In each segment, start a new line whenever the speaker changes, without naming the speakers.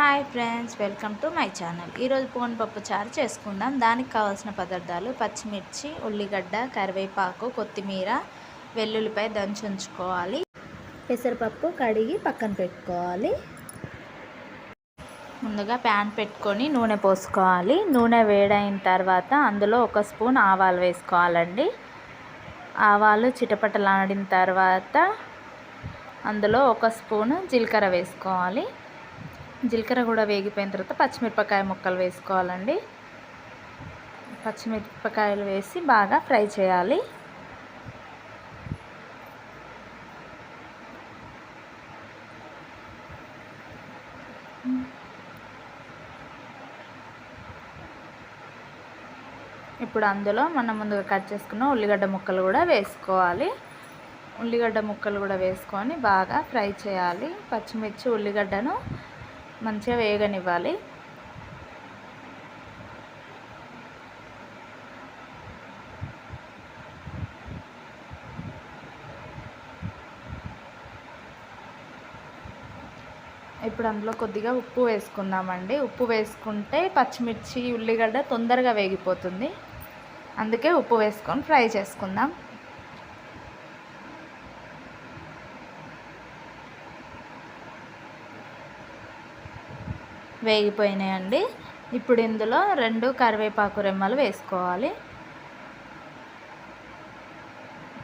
Hi friends welcome to my channel. ఈరోజు పప్పు చారు చేసుకుందాం. దానికి కావాల్సిన పదార్థాలు పచ్చిమిర్చి ఉల్లిగడ్డ కరివేపాకు కొత్తిమీర వెల్లుల్లిపై దంచి ఉంచుకోవాలి. పెసరపప్పు కడిగి పక్కన పెట్టుకోవాలి. ముందుగా ప్యాన్ పెట్టుకొని నూనె పోసుకోవాలి. నూనె వేడైన తర్వాత అందులో ఒక స్పూన్ ఆవాలు వేసుకోవాలండి. ఆవాలు చిటపటలాడిన తర్వాత అందులో ఒక స్పూను జీలకర్ర వేసుకోవాలి. జీలకర్ర కూడా వేగిపోయిన తర్వాత పచ్చిమిరపకాయ ముక్కలు వేసుకోవాలండి. పచ్చిమిరపకాయలు వేసి బాగా ఫ్రై చేయాలి. ఇప్పుడు అందులో మనం ముందుగా కట్ చేసుకున్న ఉల్లిగడ్డ ముక్కలు కూడా వేసుకోవాలి. ఉల్లిగడ్డ ముక్కలు కూడా వేసుకొని బాగా ఫ్రై చేయాలి. పచ్చిమిర్చి ఉల్లిగడ్డను మంచిగా వేగనివ్వాలి. ఇప్పుడు అందులో కొద్దిగా ఉప్పు వేసుకుందామండి. ఉప్పు వేసుకుంటే పచ్చిమిర్చి ఉల్లిగడ్డ తొందరగా వేగిపోతుంది. అందుకే ఉప్పు వేసుకొని ఫ్రై చేసుకుందాం. వేగిపోయినాయండి. ఇప్పుడు ఇందులో రెండు కరివేపాకు రెమ్మలు వేసుకోవాలి.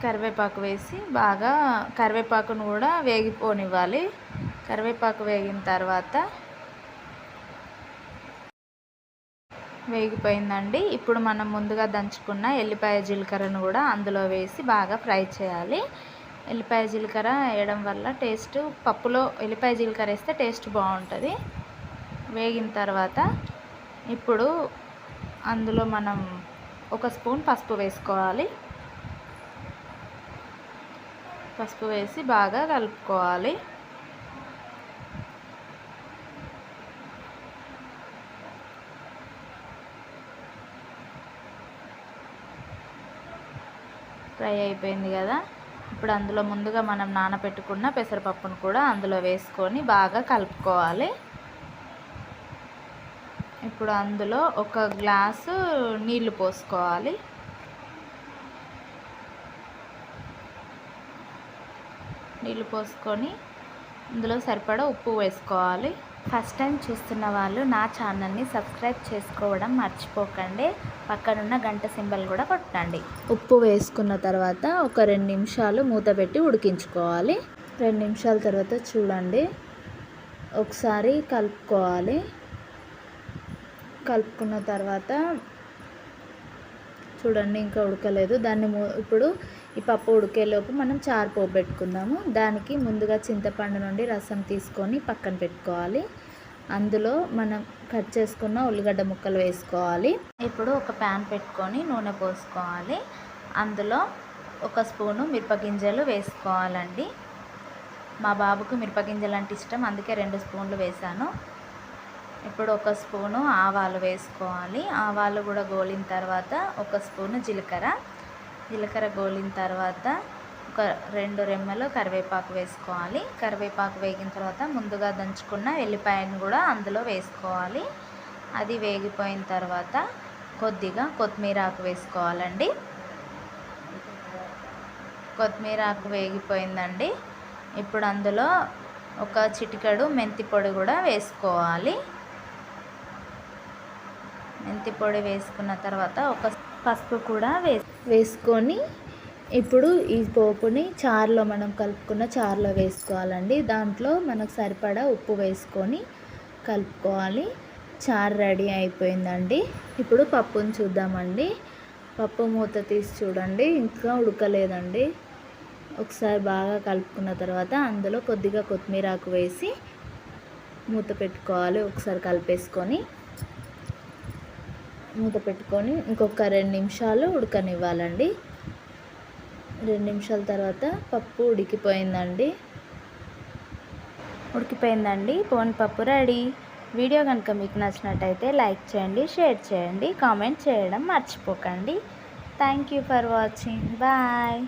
కరివేపాకు వేసి బాగా కరివేపాకును కూడా వేగిపోనివ్వాలి. కరివేపాకు వేగిన తర్వాత వేగిపోయిందండి. ఇప్పుడు మనం ముందుగా దంచుకున్న ఎల్లిపాయ జీలకర్రను కూడా అందులో వేసి బాగా ఫ్రై చేయాలి. ఎల్లిపాయ జీలకర్ర వేయడం వల్ల టేస్ట్ పప్పులో ఎల్లిపాయ జీలకర్ర వేస్తే టేస్ట్ బాగుంటుంది. వేగిన తర్వాత ఇప్పుడు అందులో మనం ఒక స్పూన్ పసుపు వేసుకోవాలి. పసుపు వేసి బాగా కలుపుకోవాలి. ఫ్రై అయిపోయింది కదా. ఇప్పుడు అందులో ముందుగా మనం నానబెట్టుకున్న పెసరపప్పును కూడా అందులో వేసుకొని బాగా కలుపుకోవాలి. ఇప్పుడు అందులో ఒక గ్లాసు నీళ్ళు పోసుకోవాలి. నీళ్ళు పోసుకొని ఇందులో సరిపడా ఉప్పు వేసుకోవాలి. ఫస్ట్ టైం చూస్తున్న వాళ్ళు నా ఛానల్ని సబ్స్క్రైబ్ చేసుకోవడం మర్చిపోకండి. పక్కనున్న గంట సింబల్ కూడా కొట్టండి. ఉప్పు వేసుకున్న తర్వాత ఒక రెండు నిమిషాలు మూత పెట్టి ఉడికించుకోవాలి. రెండు నిమిషాల తర్వాత చూడండి. ఒకసారి కలుపుకోవాలి. కలుపుకున్న తర్వాత చూడండి ఇంకా ఉడకలేదు. దాన్ని ఇప్పుడు ఈ పప్పు ఉడికేలోపు మనం చారు పోబెట్టుకుందాము దానికి ముందుగా చింతపండు నుండి రసం తీసుకొని పక్కన పెట్టుకోవాలి. అందులో మనం కట్ చేసుకున్న ఉల్లిగడ్డ ముక్కలు వేసుకోవాలి. ఇప్పుడు ఒక ప్యాన్ పెట్టుకొని నూనె పోసుకోవాలి. అందులో ఒక స్పూను మిరపగింజలు వేసుకోవాలండి. మా బాబుకు మిరపగింజలు అంటే ఇష్టం అందుకే రెండు స్పూన్లు వేసాను ఇప్పుడు ఒక స్పూను ఆవాలు వేసుకోవాలి. ఆవాలు కూడా గోలిన తర్వాత ఒక స్పూను జీలకర్ర. జీలకర్ర గోలిన తర్వాత ఒక రెండు రెమ్మలు కరివేపాకు వేసుకోవాలి. కరివేపాకు వేగిన తర్వాత ముందుగా దంచుకున్న ఎల్లిపాయను కూడా అందులో వేసుకోవాలి. అది వేగిపోయిన తర్వాత కొద్దిగా కొత్తిమీర ఆకు వేసుకోవాలండి. కొత్తిమీర ఆకు వేగిపోయిందండి. ఇప్పుడు అందులో ఒక చిటికెడు మెంతి పొడి కూడా వేసుకోవాలి. మెంతి పొడి వేసుకున్న తర్వాత ఒక పసుపు కూడా వే వేసుకొని ఇప్పుడు ఈ పోపుని చారులో మనం కలుపుకున్న చారులో వేసుకోవాలండి. దాంట్లో మనకు సరిపడా ఉప్పు వేసుకొని కలుపుకోవాలి. చారు రెడీ అయిపోయిందండి. ఇప్పుడు పప్పుని చూద్దామండి. పప్పు మూత తీసి చూడండి. ఇంకా ఉడకలేదండి. ఒకసారి బాగా కలుపుకున్న తర్వాత అందులో కొద్దిగా కొత్తిమీర ఆకు వేసి మూత పెట్టుకోవాలి. ఒకసారి కలిపేసుకొని మూత పెట్టుకొని ఇంకొక రెండు నిమిషాలు ఉడకనివ్వాలండి. రెండు నిమిషాల తర్వాత పప్పు ఉడికిపోయిందండి. ఉడికిపోయిందండి. పప్పు రెడీ. వీడియో కనుక మీకు నచ్చినట్టయితే లైక్ చేయండి షేర్ చేయండి కామెంట్ చేయడం మర్చిపోకండి. Thank you for watching. Bye.